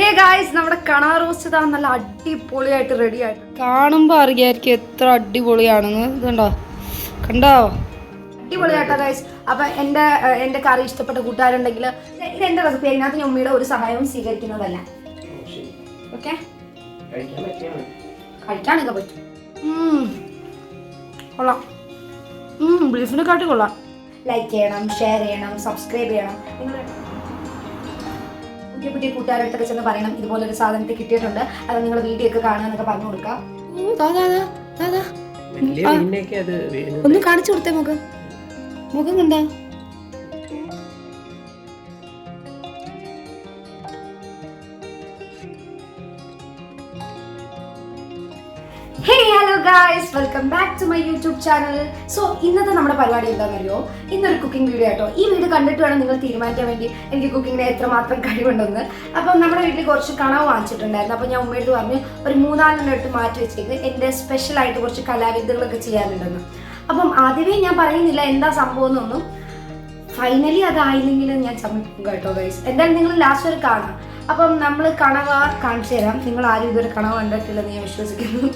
Hey guys നമ്മുടെ കണാ roast ഇതാ നല്ല അടിപൊളിയായിട്ട് റെഡി ആയിട്ട് കാണുമ്പോൾ അറിയായിരിക്കും എത്ര അടിപൊളിയാണെന്ന്. ഇതുണ്ടോ കണ്ടോ? അടിപൊളിയായിട്ടോ ഗായ്സ് അപ്പൊ എന്റെ എന്റെ എന്റെ കറി ഇഷ്ടപ്പെട്ട കൂട്ടുകാരുണ്ടെങ്കിൽ ഇത് എന്റെ റെസിപ്പി അതിനകത്ത് ഞാൻ ഉമ്മയുടെ ഒരു സഹായവും സ്വീകരിക്കുന്നതല്ല. ഓക്കെ കഴിക്കാനൊക്കെ പറ്റും. കൊള്ളാം. ബീഫിനെ കാട്ടി കൊള്ളാം. ലൈക്ക് ചെയ്യണം ഷെയർ ചെയ്യണം സബ്സ്ക്രൈബ് ചെയ്യണം. നിങ്ങൾ പുതിയ പുതിയ കൂട്ടുകാരടുത്തൊക്കെ ചെന്ന് പറയണം. ഇതുപോലെ ഒരു സാധനത്തെ കിട്ടിയിട്ടുണ്ട്. അത് നിങ്ങൾ വീഡിയോ ഒക്കെ കാണുക എന്നൊക്കെ പറഞ്ഞു കൊടുക്കാം. ഒന്ന് കാണിച്ചു കൊടുത്തേ മുഖം. മുഖം കണ്ടാ? Guys welcome back to my YouTube channel so ഇന്നത്തെ നമ്മുടെ പരിപാടി എന്താണെന്നറിയോ? ഇന്നൊരു കുക്കിംഗ് വീഡിയോ ആട്ടോ. ഈ വീഡിയോ കണ്ടിട്ട് വേണം നിങ്ങൾ തീരുമാനിക്കാൻ വേണ്ടി എനിക്ക് കുക്കിങ്ങിന് എത്രമാത്രം കഴിവുണ്ടെന്ന്. അപ്പം നമ്മുടെ വീട്ടിൽ കുറച്ച് കണവ് വാങ്ങിച്ചിട്ടുണ്ടായിരുന്നു. അപ്പം ഞാൻ ഉമ്മയോട് പറഞ്ഞു ഒരു മൂന്നാലെണ്ണം എടുത്ത് മാറ്റി വെച്ചേക്ക് എന്റെ സ്പെഷ്യലായിട്ട് കുറച്ച് കലാവിദ്യകളൊക്കെ ചെയ്യാനുണ്ടെന്ന്. അപ്പം ആദ്യമേ ഞാൻ പറയുന്നില്ല എന്താ സംഭവം എന്നൊന്നും. ഫൈനലി അതായില്ലെങ്കിലും ഞാൻ ചമ്മിക്കും കേട്ടോ ഗൈസ് എന്തായാലും നിങ്ങൾ ലാസ്റ്റ് വരെ കാണാം. അപ്പം നമ്മൾ കണവ കാണിച്ചു തരാം. നിങ്ങൾ ആരും ഇതൊരു കണവ കണ്ടിട്ടില്ലെന്ന് ഞാൻ വിശ്വസിക്കുന്നു.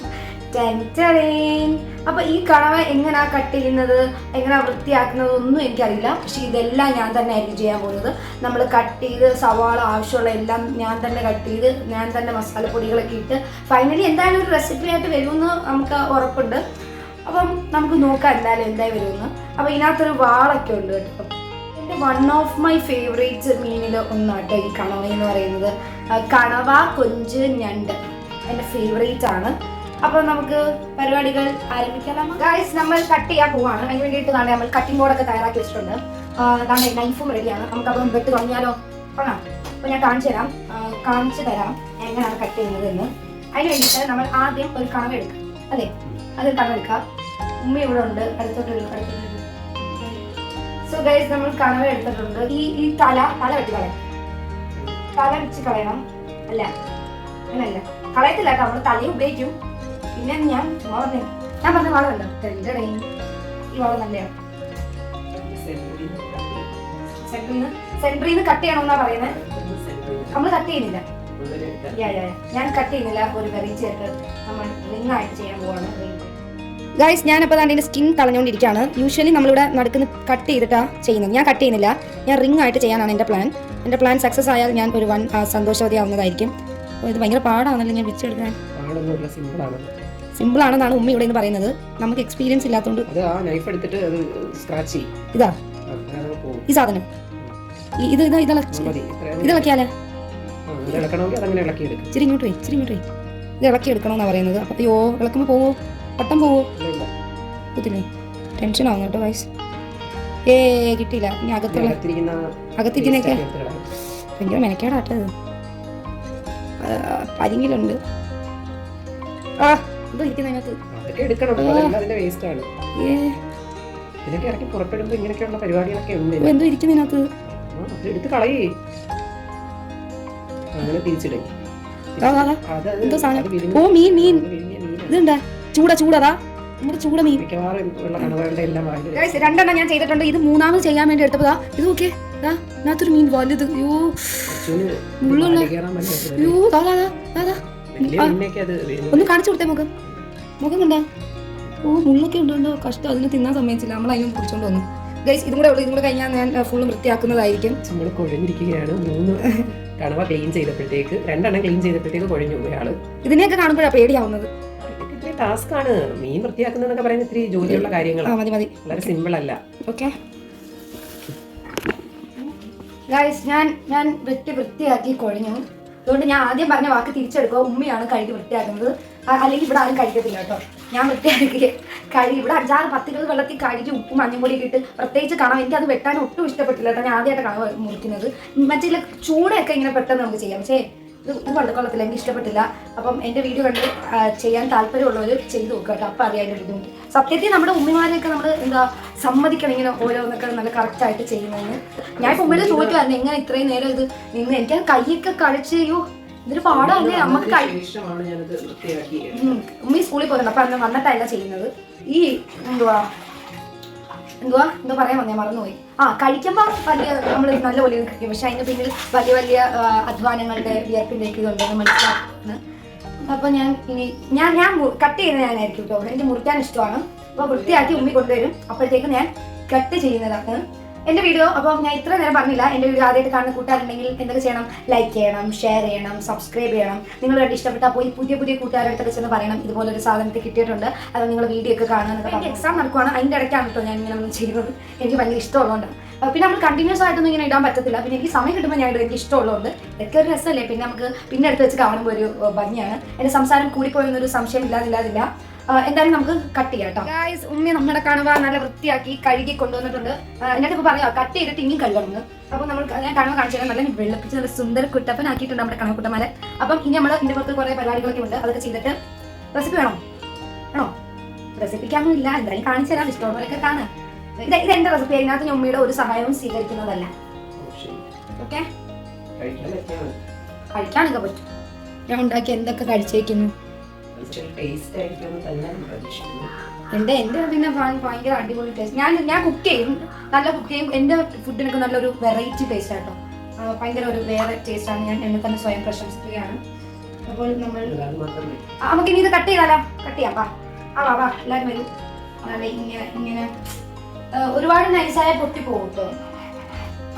അപ്പൊ ഈ കണവ എങ്ങനെയാ കട്ട് ചെയ്യുന്നത്? എങ്ങനെയാ വൃത്തിയാക്കുന്നത് ഒന്നും എനിക്കറിയില്ല. പക്ഷെ ഇതെല്ലാം ഞാൻ തന്നെ ആയിരിക്കും ചെയ്യാൻ പോകുന്നത്. നമ്മൾ കട്ട് ചെയ്ത് സവാള ആവശ്യമുള്ള എല്ലാം ഞാൻ തന്നെ കട്ട് ചെയ്ത് ഞാൻ തന്നെ മസാലപ്പൊടികളൊക്കെ ഇട്ട് ഫൈനലി എന്തായാലും ഒരു റെസിപ്പി ആയിട്ട് വരുമെന്ന് നമുക്ക് ഉറപ്പുണ്ട്. അപ്പം നമുക്ക് നോക്കാം എന്തായാലും എന്തായി വരുമെന്ന്. അപ്പം ഇതിനകത്തൊരു വാളൊക്കെ ഉണ്ട് കേട്ടോ. എന്റെ വൺ ഓഫ് മൈ ഫേവറേറ്റ് മീനിൽ ഒന്നാട്ടോ ഈ കണവ എന്ന് പറയുന്നത്. കണവ കൊഞ്ച് ഞണ്ട്. എന്റെ ഫേവറേറ്റ് ആണ്. അപ്പോൾ നമുക്ക് പരിപാടികൾ ആരംഭിക്കാം നമ്മൾ കട്ട് ചെയ്യാൻ പോവാണ്. അതിന് വേണ്ടിയിട്ട് നാളെ നമ്മൾ കട്ടിംഗ് ബോർഡൊക്കെ തയ്യാറാക്കി വെച്ചിട്ടുണ്ട്. നാളെ നൈഫും റെഡിയാണ് നമുക്ക് അപ്പം വെട്ട് തുടങ്ങിയാലോ? തുടങ്ങാം അപ്പൊ ഞാൻ കാണിച്ചു തരാം. കാണിച്ചു തരാം എങ്ങനെയാണ് കട്ട് ചെയ്യുന്നത് എന്ന് അതിന് വേണ്ടിയിട്ട് നമ്മൾ ആദ്യം ഒരു കണവ് എടുക്കാം. അതെ അതൊരു കണവ് എടുക്കാം. ഉമ്മ ഇവിടെ ഉണ്ട്. അടുത്തോട്ട് അടുത്തോട്ട്. സോ ഗൈസ് നമ്മൾ കണവ് എടുത്തിട്ടുണ്ട്. ഈ ഈ തല തല വെട്ടി കളയാം. തല വെച്ച് കളയണം. അല്ല. അങ്ങനല്ല. കളയത്തില്ല കേട്ടോ. നമ്മൾ തലയും ഉപയോഗിക്കും. പിന്നെ ഞാൻ ചുമ്മാ ഞാൻ പറഞ്ഞ വളമല്ലോ തെരഞ്ഞെടേ ഈ വളം നല്ലതാണ് സെൻട്രീന്ന്? കട്ട് ചെയ്യണമെന്നാ പറയുന്നത് നമ്മൾ കട്ട് ചെയ്യുന്നില്ല. ഞാൻ കട്ട് ചെയ്യുന്നില്ല. ഒരു വെറൈറ്റി ആയിട്ട് നമ്മൾ റിംഗ് ആയിട്ട് ചെയ്യാൻ പോവാണ്. ഗൈസ് ഞാനപ്പോൾ അതിന്റെ സ്കിൻ കളഞ്ഞുകൊണ്ടിരിക്കുകയാണ് യൂഷ്വലി നമ്മളിവിടെ നടക്കുന്ന കട്ട് ചെയ്തിട്ടാണ് ചെയ്യുന്നത്. ഞാൻ കട്ട് ചെയ്യുന്നില്ല. ഞാൻ റിംഗ് ആയിട്ട് ചെയ്യാനാണ് എന്റെ പ്ലാൻ എന്റെ പ്ലാൻ സക്സസ് ആയാൽ ഞാൻ ഒരു വൺ സന്തോഷവതി ആവുന്നതായിരിക്കും ഇത് ഭയങ്കര പാടാണല്ലോ ഞാൻ വിളിച്ചെടുക്കാൻ സിമ്പിൾ ആണെന്നാണ് ഉമ്മ ഇവിടെ നിന്ന് പറയുന്നത്. നമുക്ക് എക്സ്പീരിയൻസ് ഇല്ലാത്തതുകൊണ്ട് ഇതാ. ഈ സാധനം. ഇത് ഇതാ ഇളക്കി മതി. ഇത്രയും ഇത് ഇളക്കിയാലേ? ആ, ഇത് ഇളക്കണമെങ്കിൽ അതങ്ങനെ ഇളക്കി എടുക്കും. ഇച്ചിരി ഇങ്ങോട്ട് ഇച്ചിരി ഇങ്ങോട്ട് ഇത് ഇളക്കി എടുക്കണമെന്നാണ് പറയുന്നത്. അപ്പോൾ അയ്യോ ഇളക്കുമ്പോൾ പോവോ? പട്ടം പോവോ. കുത്തില്ലേ? ടെൻഷൻ ആവുന്നു കേട്ടോ വയസ്സ് ഏ കിട്ടിയില്ല. ഇനി അകത്തുള്ള അകത്തിരിക്കുന്ന അകത്തിരിക്കുന്നൊക്കെ. ഭയങ്കര മെനക്കേടാട്ടത് പരിങ്ങിലുണ്ട്. ആ എന്തോ ഇരിക്കുന്നതിനകത്ത് അതൊക്കെ എടുക്കണം. അതെല്ലാം അതിന്റെ വേസ്റ്റ് ആണ്. ഏ. ഇതിനൊക്കെ ഇറക്കി പുറപ്പെടുമ്പോൾ ഇങ്ങനെയൊക്കെയുള്ള പരിപാടികളൊക്കെ ഉണ്ട്. ഓ, എന്തോ ഇരിക്കുന്നതിനകത്ത്? ആ, അത് എടുത്ത് കളയേ. അങ്ങനെ തിരിച്ചിടും. ദാ, ദാ, ദാ. അത് അത് എന്തോ സാധനം? ഓ മീൻ മീൻ. അത് വിരിഞ്ഞ മീനാണ്. ഇതുണ്ടാ ചൂട ചൂടതാ നമ്മുടെ ചൂട മീൻ. മിക്കവാറും ഉള്ള കണവകളുടെ എല്ലാം വായിൽ Guys, രണ്ടെണ്ണം ഞാൻ ചെയ്തിട്ടുണ്ട്. ഇത് മൂന്നാമത് ചെയ്യാൻ വേണ്ടി എടുത്തതാ ഇത് നോക്കിയേ. ദാ ഇതിനകത്തൊരു മീൻ വലുത്. അയ്യോ. മുള്ളുള്ള-. അയ്യോ ദാ ദാ ദാ, ദാ ദാ. ഒന്ന് കാണിച്ചു കൊടുത്തേ മുഖം മുഖം കണ്ടാ. ഓ മുള്ളൊക്കെ ഉണ്ടോ കഷ്ടം. അതിന് തിന്നാൻ സമ്മതിച്ചില്ല. നമ്മൾ അതിനും പിടിച്ചോണ്ട് വന്നു. ഗൈസ് ഇതും കൂടെ ഉള്ളു. ഇതും കൂടെ കഴിഞ്ഞാൽ ഞാൻ ഫുൾ വൃത്തിയാക്കുന്നതായിരിക്കും. നമ്മൾ കുഴഞ്ഞിരിക്കുകയാണ്. മൂന്ന് കണവ ക്ലീൻ ചെയ്തപ്പോഴത്തേക്ക് രണ്ടെണ്ണം ക്ലീൻ ചെയ്തപ്പോഴത്തേക്ക് കുഴഞ്ഞു പോയാൾ ഇതിനെയൊക്കെ കാണുമ്പോഴാണ് പേടിയാവുന്നത്. ടാസ്ക് ആണ്. മീൻ വൃത്തിയാക്കുന്നതെന്നൊക്കെ പറയുന്ന ഇത്തിരി ജോലിയുള്ള കാര്യങ്ങളാണ് മതി മതി. വളരെ സിമ്പിൾ അല്ല. ഓക്കെ ഗൈസ് ഞാൻ ഞാൻ വൃത്തി വൃത്തിയാക്കി കുഴഞ്ഞു. അതുകൊണ്ട് ഞാൻ ആദ്യം പറഞ്ഞ വാക്ക് തിരിച്ചെടുക്കുക. ഉമ്മയാണ് കഴുകി വൃത്തിയാക്കുന്നത്. അല്ലെങ്കിൽ ഇവിടെ ആരും കഴിക്കത്തില്ല കേട്ടോ. ഞാൻ വൃത്തിയാക്കി കഴുകി ഇവിടെ അഞ്ചാറ് പത്തിരുപത് വെള്ളത്തിൽ കഴുകി ഉപ്പും മഞ്ഞൾ പൊടി ഇട്ട് പ്രത്യേകിച്ച് കാണാം എനിക്ക് അത് വെട്ടാൻ ഒട്ടും ഇഷ്ടപ്പെട്ടില്ല കേട്ടോ. ഞാൻ ആദ്യമായിട്ട് കാണാൻ മുറിക്കുന്നത്. മറ്റേ ചൂടൊക്കെ ഇങ്ങനെ പെട്ടെന്ന് നമുക്ക് ചെയ്യാം. പക്ഷേ ഇത് ഇത് കൊള്ളത്തില്ല എനിക്ക് ഇഷ്ടപ്പെട്ടില്ല. അപ്പം എന്റെ വീഡിയോ കണ്ട് ചെയ്യാൻ താല്പര്യമുള്ളവർ ചെയ്തു നോക്കുക കേട്ടോ. അപ്പം അറിയാൻ ബുദ്ധിമുട്ട്. സത്യത്തിൽ നമ്മുടെ ഉമ്മിമാരെയൊക്കെ നമ്മൾ എന്താ സമ്മതിക്കണം ഇങ്ങനെ ഓരോന്നൊക്കെ നല്ല കറക്റ്റായിട്ട് ചെയ്യുന്നതിന്. ഞാൻ ഇപ്പം ഉമ്മയിൽ ചോദിക്കുമായിരുന്നു എങ്ങനെ ഇത്രയും നേരം ഇത് നിന്ന് എനിക്ക് കൈയൊക്കെ കഴിച്ച് അയ്യോ ഇതൊരു പാടല്ലേ? നമുക്ക്. ഉമ്മി സ്കൂളിൽ പോകുന്നുണ്ട് അപ്പം അന്ന് വന്നിട്ടല്ല ചെയ്യുന്നത്. ഈ എന്തുവാ എന്തുവാ? എന്തോ പറയാൻ വന്നേ മറന്നുപോയി. ആ കഴിക്കുമ്പോൾ വലിയ നമ്മൾ നല്ല പോലെ കഴിക്കും. പക്ഷെ അതിന് പിന്നിൽ വലിയ വലിയ അധ്വാനങ്ങളുടെ വിയർപ്പിന്റെ ഒക്കെ ഇതുണ്ടെന്ന് മനസ്സിലാക്കുന്നു. അപ്പോൾ ഞാൻ ഇനി ഞാൻ ഞാൻ കട്ട് ചെയ്യുന്നത് ഞാനായിരിക്കും കേട്ടോ എനിക്ക് മുറിക്കാൻ ഇഷ്ടമാണ്. അപ്പോൾ വൃത്തിയാക്കി ഉമ്മി കൊണ്ടുവരും. അപ്പോഴത്തേക്ക് ഞാൻ കട്ട് ചെയ്യുന്നതാണ്. എന്റെ വീഡിയോ അപ്പോൾ ഞാൻ ഇത്ര നേരം പറഞ്ഞില്ല. എന്റെ വീഡിയോ ആദ്യമായിട്ട് കാണുന്ന കൂട്ടുകാരുണ്ടെങ്കിൽ എന്തൊക്കെ ചെയ്യണം? ലൈക്ക് ചെയ്യണം ഷെയർ ചെയ്യണം സബ്സ്ക്രൈബ് ചെയ്യണം. നിങ്ങൾ കണ്ട് ഇഷ്ടപ്പെട്ടാൽ പോയി പുതിയ പുതിയ കൂട്ടുകാരുടെ ചെന്ന് പറയണം. ഇതുപോലെ ഒരു സാധനത്തിൽ കിട്ടിയിട്ടുണ്ട്. അത് നിങ്ങൾ വീഡിയോ ഒക്കെ കാണുക എന്റെ എക്സാം നടക്കുവാണ് അതിന്റെ ഇടയ്ക്കാണ് കേട്ടോ ഞാൻ ഇങ്ങനെ ഒന്നും ചെയ്യുന്നത്. എനിക്ക് ഭയങ്കര ഇഷ്ടമുള്ളതുകൊണ്ടാണ് അഹ് പിന്നെ നമ്മൾ കണ്ടിന്യൂസ് ആയിട്ടൊന്നും ഇങ്ങനെ ഇടാൻ പറ്റത്തില്ല. പിന്നെ എനിക്ക് സമയം കിട്ടുമ്പോൾ ഞാൻ എനിക്ക് ഇഷ്ടമുള്ളതുകൊണ്ട്. ഇതൊക്കെ ഒരു രസമല്ലേ? പിന്നെ നമുക്ക് പിന്നെ അടുത്ത് വെച്ച് കാണുമ്പോൾ ഒരു ഭംഗിയാണ്. എന്റെ സംസാരം കൂടിപ്പോയെന്നൊരു സംശയം ഇല്ലാതില്ലാതില്ല. എന്തായാലും നമുക്ക് കട്ട് ചെയ്യാം കേട്ടോ ഗായ്സ് ഉമ്മി നമ്മുടെ കണവ നല്ല വൃത്തിയാക്കി കഴുകി കൊണ്ടുവന്നിട്ടുണ്ട്. എന്നിട്ട് ഇപ്പൊ പറയാം കട്ട് ചെയ്തിട്ട് ഇനിയും കഴുകണം. അപ്പൊ നമ്മൾ ഞാൻ കണവ കാണിച്ചു നല്ല വെളുപ്പിച്ച് നല്ല സുന്ദര കുട്ടപ്പനാക്കിയിട്ടുണ്ട് നമ്മുടെ കണവ കണവക്കുട്ടന്മാരെ അപ്പം ഇനി നമ്മൾ ഇതിന്റെ പുറത്ത് കുറെ പരിപാടികളൊക്കെ ഉണ്ട്. അതൊക്കെ ചെയ്തിട്ട് റെസിപ്പി വേണോ? ആണോ റെസിപ്പിക്കൊന്നും ഇല്ല എന്തായാലും കാണിച്ചു തരാം. ഇഷ്ടമുള്ളവരൊക്കെ കാണാം ഇത് ഇത് എന്റെ റെസിപ്പി അതിനകത്ത് ഞാൻ ഉമ്മയുടെ ഒരു സഹായവും സ്വീകരിക്കുന്നതല്ല. ഓക്കെ കഴിക്കാനൊക്കെ പറ്റും. ഞാൻ ഉണ്ടാക്കി എന്തൊക്കെ കഴിച്ചേക്കുന്നു? ഇച്ചിരി ടേസ്റ്റ് ആയിരിക്കുമെന്ന് തന്നെ പ്രതീക്ഷിക്കുന്നു. എന്റെ എന്റെ പിന്നെ ഭയ- ഭയങ്കര അടിപൊളി ടേസ്റ്റ് ഞാൻ ഞാൻ കുക്ക് ചെയ്യും. നല്ല കുക്ക് ചെയ്യും. എന്റെ ഫുഡിനൊക്കെ നല്ലൊരു വെറൈറ്റി ടേസ്റ്റ് ആട്ടോ. ഭയങ്കര ഒരു വേറെ ടേസ്റ്റ് ആണ്. ഞാൻ എന്നെ തന്നെ സ്വയം പ്രശംസിക്കുകയാണ്. അപ്പോൾ നമ്മൾ നമുക്ക് ഇനി ഇത് കട്ട് ചെയ്താലോ? കട്ട് ചെയ്യാം വാ. ആ വാ വാ. എല്ലാവരും വരൂ. നല്ല ഇങ്ങനെ ഇങ്ങനെ. ഒരുപാട് നൈസായ പൊട്ടി പോകും കേട്ടോ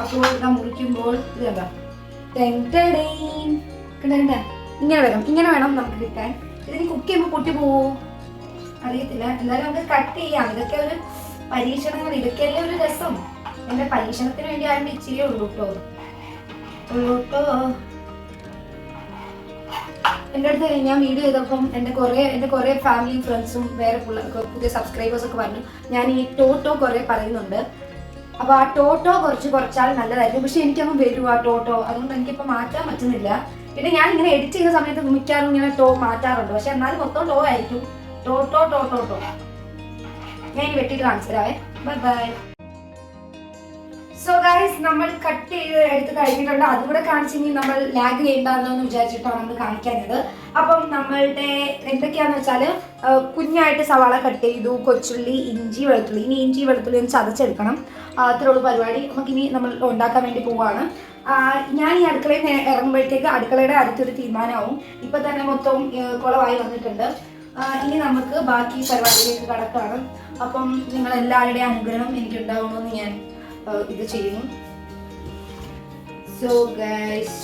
അപ്പോൾ ഇതാ മുറിക്കുമ്പോൾ ഇത് കണ്ടോ? ഇങ്ങനെ വേണം ഇങ്ങനെ വേണം നമുക്ക് കിട്ടാൻ. ഇതിന് കുക്ക് ചെയ്യുമ്പോൾ പൊട്ടി പോവോ? അറിയത്തില്ല. എന്തായാലും നമുക്ക് കട്ട് ചെയ്യാം. ഇതൊക്കെ ഒരു പരീക്ഷണങ്ങൾ. ഇതൊക്കെയല്ലേ ഒരു രസം? എന്റെ പരീക്ഷണത്തിന് വേണ്ടി ആരും ഇച്ചിരി ഉള്ളൂ കേട്ടോ ഉള്ളൂ എന്റെ അടുത്ത് ഞാൻ വീഡിയോ ചെയ്തപ്പം എന്റെ കുറേ എന്റെ കുറേ ഫാമിലി ഫ്രണ്ട്സും വേറെ പുതിയ സബ്സ്ക്രൈബേഴ്സ് ഒക്കെ പറഞ്ഞു ഞാൻ ഈ ടോട്ടോ കുറേ പറയുന്നുണ്ട്. അപ്പോൾ ആ ടോട്ടോ കുറച്ച് കുറച്ചാൽ നല്ലതായിരുന്നു പക്ഷെ എനിക്കങ്ങ് വരും ആ ടോട്ടോ അതുകൊണ്ട് എനിക്കിപ്പോൾ മാറ്റാൻ പറ്റുന്നില്ല. പിന്നെ ഞാൻ ഇങ്ങനെ എഡിറ്റ് ചെയ്യുന്ന സമയത്ത് മിക്കാറും ഇങ്ങനെ ടോ മാറ്റാറുണ്ട്. പക്ഷെ എന്നാലും മൊത്തം ടോ ആയിരിക്കും. ടോ ടോ ടോ ടോ ടോ. ഞാൻ വെട്ടിയിട്ട് കാണിച്ചു തരാവേ ബൈ ബൈ സോ ഗൈസ് നമ്മൾ കട്ട് ചെയ്ത് എടുത്ത് കഴിഞ്ഞിട്ടുണ്ട്. അതുകൂടെ കാണിച്ചെങ്കിൽ നമ്മൾ ലാഗ് ചെയ്യണ്ടെന്നോ വിചാരിച്ചിട്ടാണ് നമ്മൾ കാണിക്കാനത് അപ്പം നമ്മളുടെ എന്തൊക്കെയാന്ന് വെച്ചാൽ കുഞ്ഞായിട്ട് സവാള കട്ട് ചെയ്തു കൊച്ചുള്ളി ഇഞ്ചി വെളുത്തുള്ളി. ഇനി ഇഞ്ചി വെളുത്തുള്ളി ഒന്ന് ചതച്ചെടുക്കണം. അത്രയുള്ള പരിപാടി. നമുക്കിനി നമ്മൾ ഉണ്ടാക്കാൻ വേണ്ടി പോവാണ്. ഞാൻ ഈ അടുക്കളയിൽ നിന്ന് ഇറങ്ങുമ്പോഴത്തേക്ക് അടുക്കളയുടെ അടുത്തൊരു തീരുമാനമാവും. ഇപ്പം തന്നെ മൊത്തം കുളമായി വന്നിട്ടുണ്ട്. ഇനി നമുക്ക് ബാക്കി പരിപാടിയിലേക്ക് കടക്കാണ്. അപ്പം നിങ്ങൾ എല്ലാവരുടെയും അനുഗ്രഹം എനിക്ക് ഉണ്ടാവണമെന്ന് ഞാൻ ഇത് ചെയ്യുന്നു. സോ ഗൈസ്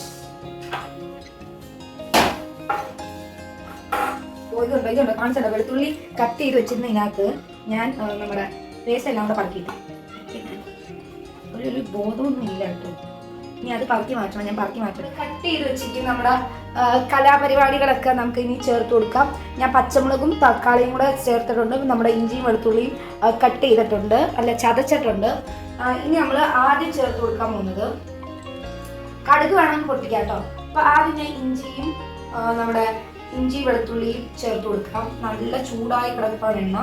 ഇതുണ്ട് ഇതുണ്ട് കാണിച്ചല്ലോ വെളുത്തുള്ളി കട്ട് ചെയ്ത് വെച്ചിരുന്നതിനകത്ത് ഞാൻ നമ്മുടെ പേസ്റ്റ് എല്ലാം കൂടെ പറക്കിയിട്ട്. ഒരു ഒരു ബോധമൊന്നും ഇല്ല കേട്ടോ. ഇനി അത് പറക്കി മാറ്റണം ഞാൻ പറക്കി മാറ്റണം. കട്ട് ചെയ്ത് വെച്ചിട്ട് നമ്മുടെ കലാപരിപാടികളൊക്കെ നമുക്ക് ഇനി ചേർത്ത് കൊടുക്കാം. ഞാൻ പച്ചമുളകും തക്കാളിയും കൂടെ ചേർത്തിട്ടുണ്ട്. നമ്മുടെ ഇഞ്ചിയും വെളുത്തുള്ളിയും കട്ട് ചെയ്തിട്ടുണ്ട്. അല്ല ചതച്ചിട്ടുണ്ട്. ഇനി നമ്മൾ ആദ്യം ചേർത്ത് കൊടുക്കാൻ പോകുന്നത് കടുക് വേണമെങ്കിൽ പൊട്ടിക്കാം കേട്ടോ. അപ്പൊ ആദ്യം ഞാൻ ഇഞ്ചിയും നമ്മുടെ ഇഞ്ചി വെളുത്തുള്ളിയും ചേർത്ത് കൊടുക്കാം. നല്ല ചൂടായി കിടപ്പാണ് എണ്ണ.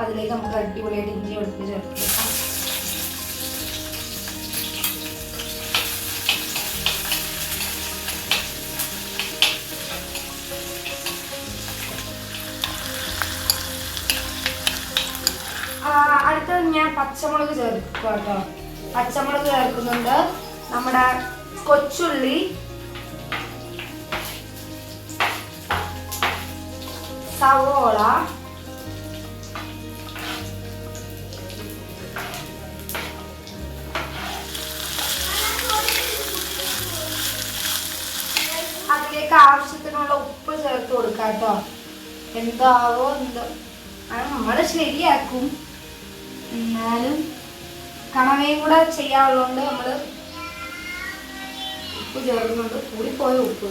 അതിലേക്ക് നമുക്ക് അടിപൊളിയായിട്ട് ഇഞ്ചി വെളുത്തുള്ളി ചേർത്ത് കൊടുക്കാം. പച്ചമുളക് ചേർക്കുക കേട്ടോ പച്ചമുളക് ചേർക്കുന്നുണ്ട്. നമ്മുടെ കൊച്ചുള്ളി. സവോള. അതിലേക്ക് ആവശ്യത്തിനുള്ള ഉപ്പ് ചേർത്ത് കൊടുക്കാം കേട്ടോ എന്താവോ എന്തോ. അത് നമ്മൾ ശരിയാക്കും. എന്നാലും കണവയും കൂടെ ചെയ്യാറുള്ളതുകൊണ്ട് നമ്മൾ ഉപ്പ് ചേർക്കുന്നുണ്ട്. കൂടിപ്പോയ ഉപ്പ്.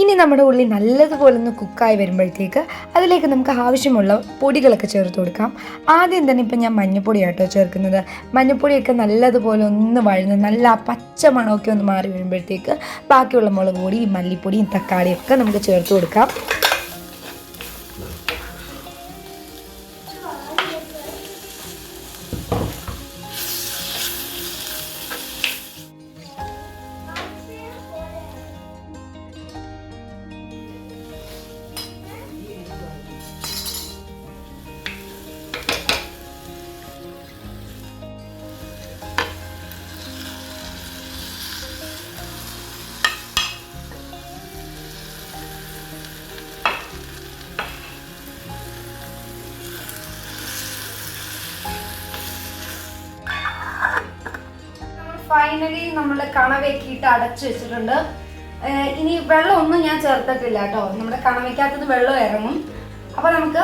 ഇനി നമ്മുടെ ഉള്ളി നല്ലതുപോലെ ഒന്ന് കുക്കായി വരുമ്പോഴത്തേക്ക് അതിലേക്ക് നമുക്ക് ആവശ്യമുള്ള പൊടികളൊക്കെ ചേർത്ത് കൊടുക്കാം. ആദ്യം തന്നെ ഇപ്പം ഞാൻ മഞ്ഞപ്പൊടി ആട്ടോ ചേർക്കുന്നത്. മഞ്ഞപ്പൊടിയൊക്കെ നല്ലതുപോലെ ഒന്ന് വഴന്ന് നല്ല പച്ച മണമൊക്കെ ഒന്ന് മാറി വരുമ്പോഴത്തേക്ക് ബാക്കിയുള്ള മുളക് പൊടി മല്ലിപ്പൊടിയും തക്കാളിയൊക്കെ നമുക്ക് ചേർത്ത് കൊടുക്കാം. ഫൈനലി നമ്മൾ കണവയ്ക്കിട്ട് അടച്ചു വെച്ചിട്ടുണ്ട്. ഇനി വെള്ളമൊന്നും ഞാൻ ചേർത്തിട്ടില്ല കേട്ടോ. നമ്മുടെ കണവയ്ക്കകത്തുനിന്ന് വെള്ളം ഇറങ്ങും. അപ്പൊ നമുക്ക്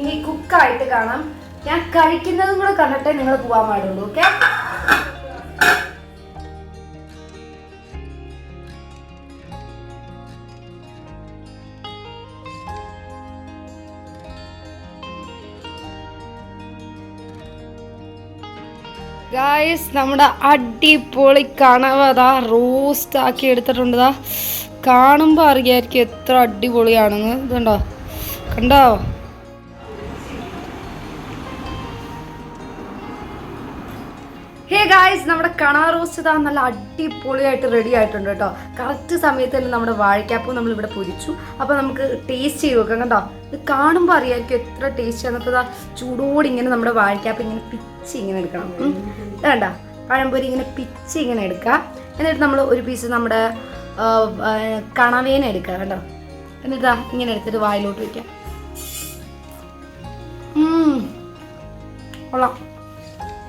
ഇനി കുക്കായിട്ട് കാണാം. ഞാൻ കഴിക്കുന്നതും കൂടെ കണ്ടിട്ടേ നിങ്ങൾ പോകാൻ പാടുള്ളൂ ഓക്കെ ഗായസ് നമ്മുടെ അടിപൊളി കണവതാ റോസ്റ്റ് ആക്കി എടുത്തിട്ടുണ്ട് ദാ. കാണുമ്പോൾ അറിയായിരിക്കും എത്ര അടിപൊളിയാണെന്ന്. ഇതുണ്ടോ? കണ്ടോ? ഗായ്സ് നമ്മുടെ കണാ റോസ്റ്റ് ഇതാ നല്ല അടിപൊളിയായിട്ട് റെഡി ആയിട്ടുണ്ട് കേട്ടോ. കറക്റ്റ് സമയത്ത് തന്നെ നമ്മുടെ വാഴക്കാപ്പ് നമ്മൾ ഇവിടെ പൊരിച്ചു. അപ്പോൾ നമുക്ക് ടേസ്റ്റ് ചെയ്ത് നോക്കാം കണ്ടോ? ഇത് കാണുമ്പോൾ അറിയാമായിരിക്കും എത്ര ടേസ്റ്റ് ആണ്. അപ്പോൾ ഇതാ ചൂടോടി ഇങ്ങനെ നമ്മുടെ വാഴക്കാപ്പ് ഇങ്ങനെ പിച്ച് ഇങ്ങനെ എടുക്കണം. വേണ്ട പഴംപൊരി ഇങ്ങനെ പിച്ച് ഇങ്ങനെ എടുക്കുക. എന്നിട്ട് നമ്മൾ ഒരു പീസ് നമ്മുടെ കണവേന എടുക്കുക കേട്ടോ എന്നിട്ടാ ഇങ്ങനെ എടുത്തിട്ട് വായിലോട്ട് വയ്ക്കാം കൊള്ളാം.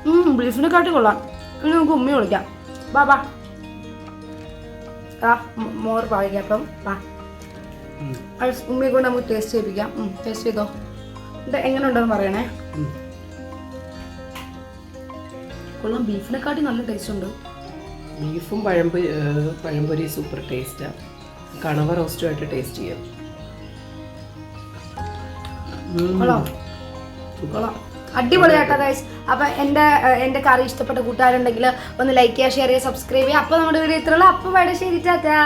കൊള്ളാം ബീഫിനെക്കാട്ടി കൊള്ളാം. ഇനി നമുക്ക് ഉമ്മ വിളിക്കാം. ബാ ബാ ആ മോർ പാഴിക്കാം അപ്പം. അത് ഉമ്മയെ കൊണ്ട് നമുക്ക് ടേസ്റ്റ് ചെയ്യിപ്പിക്കാം. ടേസ്റ്റ് ചെയ്തോ? ഇത് എങ്ങനെ ഉണ്ടെന്ന് പറയണേ. കൊള്ളാം ബീഫിനെക്കാട്ടി നല്ല ടേസ്റ്റ് ഉണ്ട്. ബീഫും പഴംപൊരി പഴംപൊരി സൂപ്പർ ടേസ്റ്റാണ് കണവ റോസ്റ്റുമായിട്ട് ടേസ്റ്റ് ചെയ്യാം. കൊള്ളാം. കൊള്ളാം. അടിപൊളിയാട്ടോ ഗൈസ് അപ്പൊ എന്റെ എന്റെ കറി ഇഷ്ടപ്പെട്ട കൂട്ടുകാരുണ്ടെങ്കിൽ ഒന്ന് ലൈക്ക് ചെയ്യുക ഷെയർ ചെയ്യുക സബ്സ്ക്രൈബ് ചെയ്യുക. അപ്പോൾ നമ്മുടെ വീഡിയോ ഇത്രയുള്ളൂ അപ്പൊ വേണ്ട ശരി ടാറ്റാ.